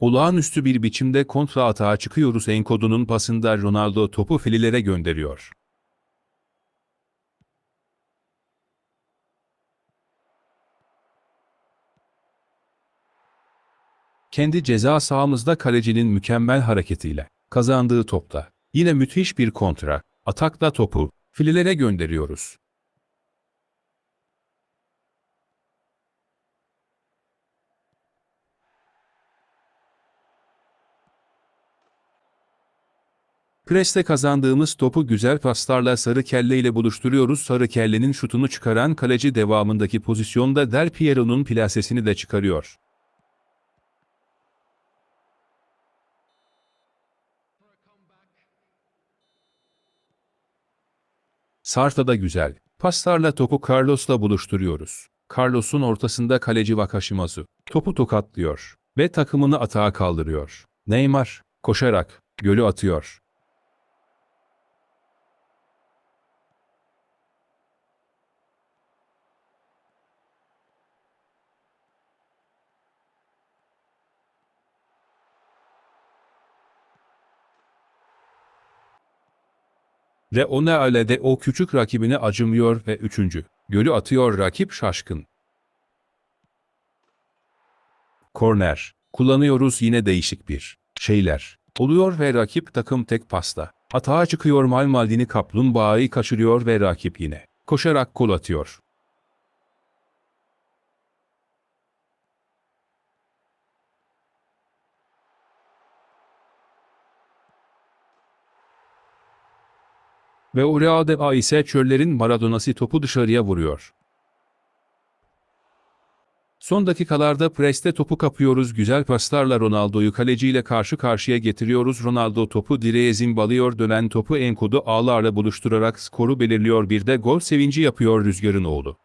Olağanüstü bir biçimde kontra atağa çıkıyoruz Enkodu'nun pasında Ronaldo topu filelere gönderiyor. Kendi ceza sahamızda kalecinin mükemmel hareketiyle kazandığı topta yine müthiş bir kontra atakla topu filelere gönderiyoruz. Preste kazandığımız topu güzel paslarla Sarı Kelle ile buluşturuyoruz. Sarı Kelle'nin şutunu çıkaran kaleci devamındaki pozisyonda Del Piero'nun plasesini de çıkarıyor. Sarta da güzel. Paslarla topu Carlos'la buluşturuyoruz. Carlos'un ortasında kaleci Vakashimazu topu tokatlıyor ve takımını atağa kaldırıyor. Neymar koşarak golü atıyor. Ve o ne öyle de o küçük rakibine acımıyor ve üçüncü. Golü atıyor rakip şaşkın. Korner. Kullanıyoruz yine değişik bir şeyler. Oluyor ve rakip takım tek pasta. Atağa çıkıyor Malmaldini kaplumbağayı kaçırıyor ve rakip yine. Koşarak gol atıyor. Ve Oreade ise çöllerin Maradona'sı topu dışarıya vuruyor. Son dakikalarda preste topu kapıyoruz güzel paslarla Ronaldo'yu kaleciyle karşı karşıya getiriyoruz. Ronaldo topu direğe zimbalıyor dönen topu Enkudu ağlarla buluşturarak skoru belirliyor bir de gol sevinci yapıyor Rüzgar'ın oğlu.